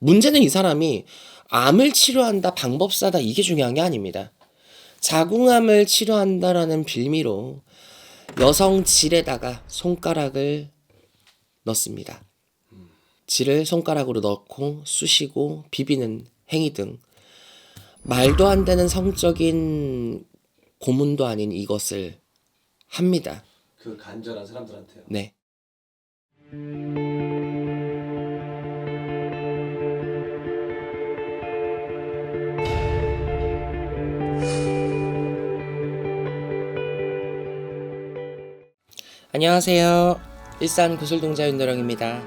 문제는 이 사람이 암을 치료한다, 방법사다 이게 중요한 게 아닙니다. 자궁암을 치료한다라는 빌미로 여성 질에다가 손가락을 넣습니다. 질을 손가락으로 넣고 쑤시고 비비는 행위 등 말도 안 되는 성적인 고문도 아닌 이것을 합니다. 그 간절한 사람들한테요. 네. 안녕하세요. 일산 구슬동자 윤도령입니다.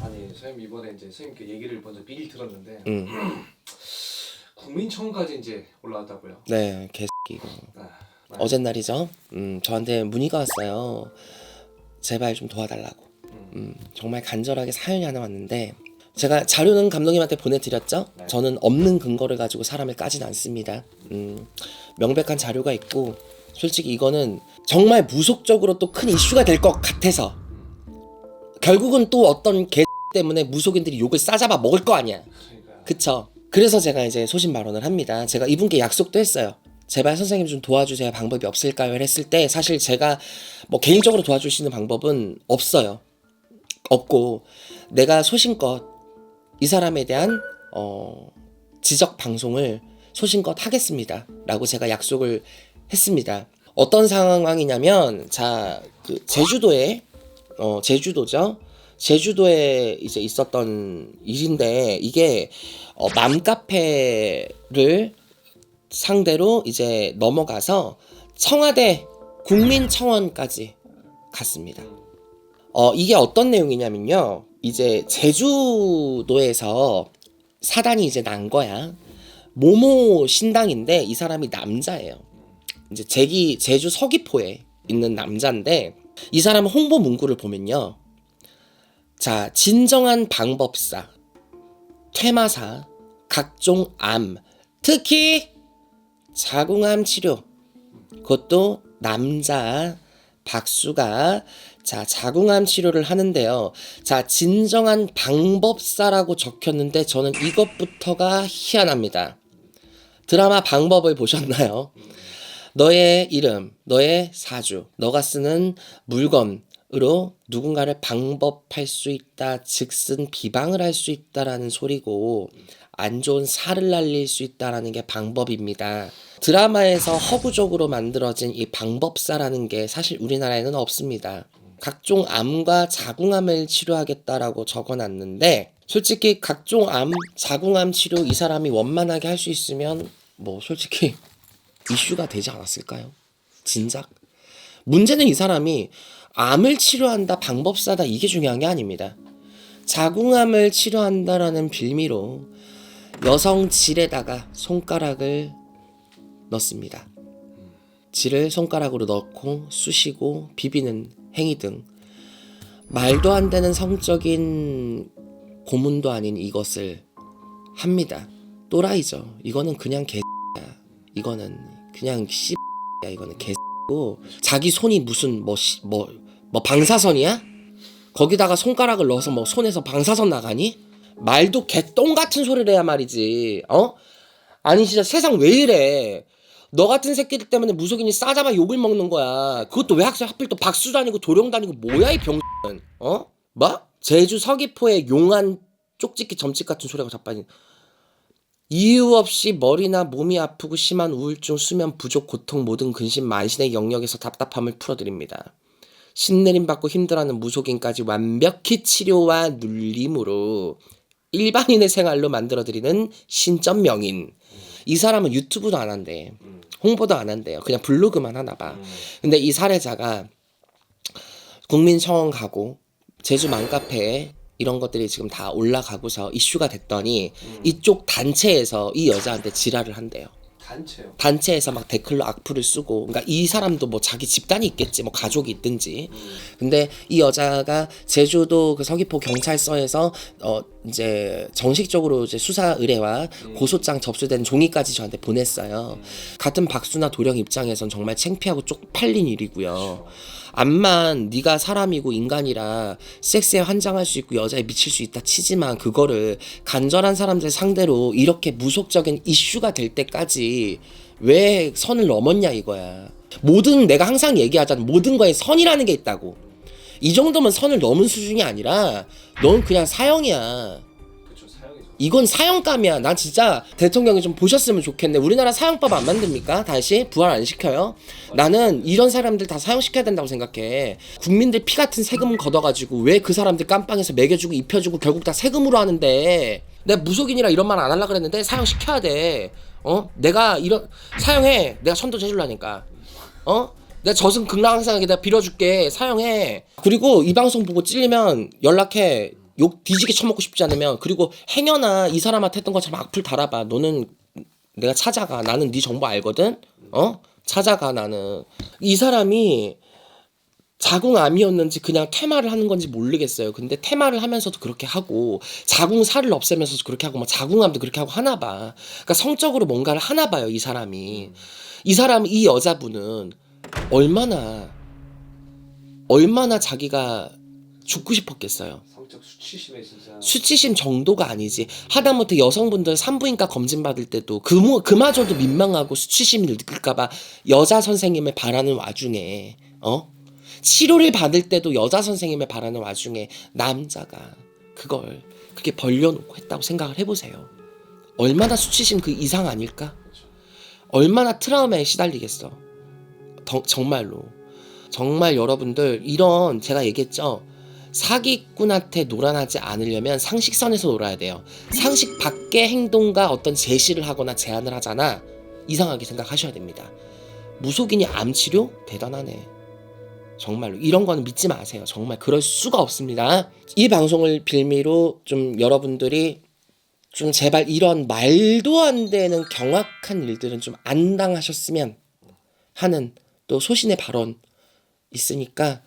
아니 선생님 이번에 이제 선생님께 얘기를 먼저 미리 들었는데 음, 국민청원까지 이제 올라왔다고요. 네, 개새끼 이거. 아, 어젠 날이죠. 음, 저한테 문의가 왔어요. 제발 좀 도와달라고. 음, 정말 간절하게 사연이 하나 왔는데 제가 자료는 감독님한테 보내드렸죠. 네. 저는 없는 근거를 가지고 사람을 까진 않습니다. 음, 명백한 자료가 있고 솔직히 이거는 정말 무속적으로 또 큰 이슈가 될 것 같아서 결국은 또 어떤 개 때문에 무속인들이 욕을 싸잡아 먹을 거 아니야. 그쵸. 그래서 제가 이제 소신 발언을 합니다. 제가 이분께 약속도 했어요. 제발 선생님 좀 도와주세요. 방법이 없을까요? 했을 때 사실 제가 뭐 개인적으로 도와줄 수 있는 방법은 없어요. 없고 내가 소신껏 이 사람에 대한 어, 지적 방송을 소신껏 하겠습니다. 라고 제가 약속을 했습니다. 어떤 상황이냐면 자, 그 제주도에 어, 제주도죠. 제주도에 이제 있었던 일인데 이게 어, 맘카페를 상대로 이제 넘어가서 청와대 국민청원까지 갔습니다. 어, 이게 어떤 내용이냐면요. 이제 제주도에서 사단이 이제 난 거야. 모모 신당인데 이 사람이 남자예요. 이제 제기 제주 서귀포에 있는 남자인데 이 사람 홍보 문구를 보면요. 자, 진정한 방법사, 퇴마사, 각종 암, 특히 자궁암 치료. 그것도 남자 박수가 자, 자궁암 치료를 하는데요. 자, 진정한 방법사라고 적혔는데 저는 이것부터가 희한합니다. 드라마 방법을 보셨나요? 너의 이름, 너의 사주, 너가 쓰는 물건으로 누군가를 방법할 수 있다, 즉슨 비방을 할 수 있다라는 소리고 안 좋은 살을 날릴 수 있다라는 게 방법입니다. 드라마에서 허구적으로 만들어진 이 방법사라는 게 사실 우리나라에는 없습니다. 각종 암과 자궁암을 치료하겠다라고 적어놨는데 솔직히 각종 암, 자궁암 치료 이 사람이 원만하게 할 수 있으면 뭐 솔직히 이슈가 되지 않았을까요? 진작? 문제는 이 사람이 암을 치료한다, 방법사다 이게 중요한 게 아닙니다. 자궁암을 치료한다라는 빌미로 여성 질에다가 손가락을 넣습니다. 질을 손가락으로 넣고 쑤시고 비비는 행위 등 말도 안 되는 성적인 고문도 아닌 이것을 합니다. 또라이죠. 이거는 그냥 개 이거는 그냥 씨야 이거는 개고 자기 손이 무슨 뭐뭐뭐 방사선이야? 거기다가 손가락을 넣어서 뭐 손에서 방사선 나가니? 말도 개똥 같은 소리를 해야 말이지. 어? 아니 진짜 세상 왜 이래? 너 같은 새끼들 때문에 무속인이 싸잡아 욕을 먹는 거야. 그것도 왜 학생 하필 또 박수 다니고 도령 다니고 뭐야 이 병. 어? 뭐? 제주 서귀포의 용한 쪽집기 점집 같은 소리가 자빠진. 이유 없이 머리나 몸이 아프고 심한 우울증, 수면 부족, 고통, 모든 근심, 만신의 영역에서 답답함을 풀어드립니다. 신내림 받고 힘들어하는 무속인까지 완벽히 치료와 눌림으로 일반인의 생활로 만들어드리는 신점 명인. 이 사람은 유튜브도 안 한대. 홍보도 안 한대요. 그냥 블로그만 하나 봐. 근데 이 사례자가 국민청원 가고 제주 맘카페에 이런 것들이 지금 다 올라가고서 이슈가 됐더니 이쪽 단체에서 이 여자한테 지랄을 한대요. 단체요. 단체에서 막 댓글로 악플을 쓰고 그러니까 이 사람도 뭐 자기 집단이 있겠지 뭐 가족이 있든지. 근데 이 여자가 제주도 그 서귀포 경찰서에서 어 이제 정식적으로 이제 수사 의뢰와 고소장 접수된 종이까지 저한테 보냈어요. 같은 박수나 도령 입장에선 정말 창피하고 쪽팔린 일이고요 암만 네가 사람이고 인간이라 섹스에 환장할 수 있고 여자에 미칠 수 있다 치지만 그거를 간절한 사람들 상대로 이렇게 무속적인 이슈가 될 때까지 왜 선을 넘었냐 이거야. 모든 내가 항상 얘기하잖아. 모든 거에 선이라는 게 있다고. 이 정도면 선을 넘은 수준이 아니라 넌 그냥 사형이야. 이건 사형감이야. 난 진짜 대통령이 좀 보셨으면 좋겠네. 우리나라 사형법 안 만듭니까? 다시 부활 안 시켜요? 나는 이런 사람들 다 사형시켜야 된다고 생각해. 국민들 피 같은 세금 걷어가지고 왜 그 사람들 깜빵에서 먹여주고 입혀주고 결국 다 세금으로 하는데 내가 무속인이라 이런 말 안 하려고 그랬는데 사형시켜야 돼. 어? 내가 이런 사형해. 내가 선도 해줄라니까. 어? 내가 저승 극락항상에게 내가 빌어줄게. 사형해. 그리고 이 방송 보고 찔리면 연락해. 욕 뒤지게 처먹고 싶지 않으면 그리고 행여나 이 사람한테 했던 것처럼 악플 달아봐. 너는 내가 찾아가. 나는 네 정보 알거든. 어? 찾아가 나는. 이 사람이 자궁암이었는지 그냥 퇴마를 하는 건지 모르겠어요. 근데 퇴마를 하면서도 그렇게 하고 자궁살을 없애면서도 그렇게 하고 막 자궁암도 그렇게 하고 하나 봐. 그러니까 성적으로 뭔가를 하나 봐요, 이 사람이. 이 사람 이 여자분은 얼마나 얼마나 자기가 죽고 싶었겠어요. 성적 수치심에 진짜. 수치심 정도가 아니지. 하다못해 여성분들 산부인과 검진 받을 때도 그, 그마저도 민망하고 수치심을 느낄까봐 여자 선생님을 바라는 와중에, 어? 치료를 받을 때도 여자 선생님을 바라는 와중에 남자가 그걸 그렇게 벌려놓고 했다고 생각을 해보세요. 얼마나 수치심 그 이상 아닐까? 얼마나 트라우마에 시달리겠어. 더- 정말로. 정말 여러분들 이런 제가 얘기했죠. 사기꾼한테 놀아나지 않으려면 상식선에서 놀아야 돼요. 상식 밖의 행동과 어떤 제시를 하거나 제안을 하잖아. 이상하게 생각하셔야 됩니다. 무속인이 암치료? 대단하네. 정말로 이런 거는 믿지 마세요. 정말 그럴 수가 없습니다. 이 방송을 빌미로 좀 여러분들이 좀 제발 이런 말도 안 되는 경악한 일들은 좀 안 당하셨으면 하는 또 소신의 발언 있으니까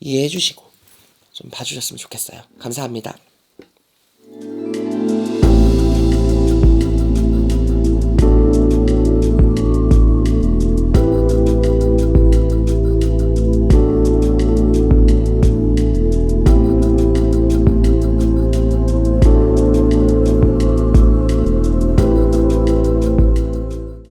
이해해 주시고 좀 봐주셨으면 좋겠어요. 감사합니다.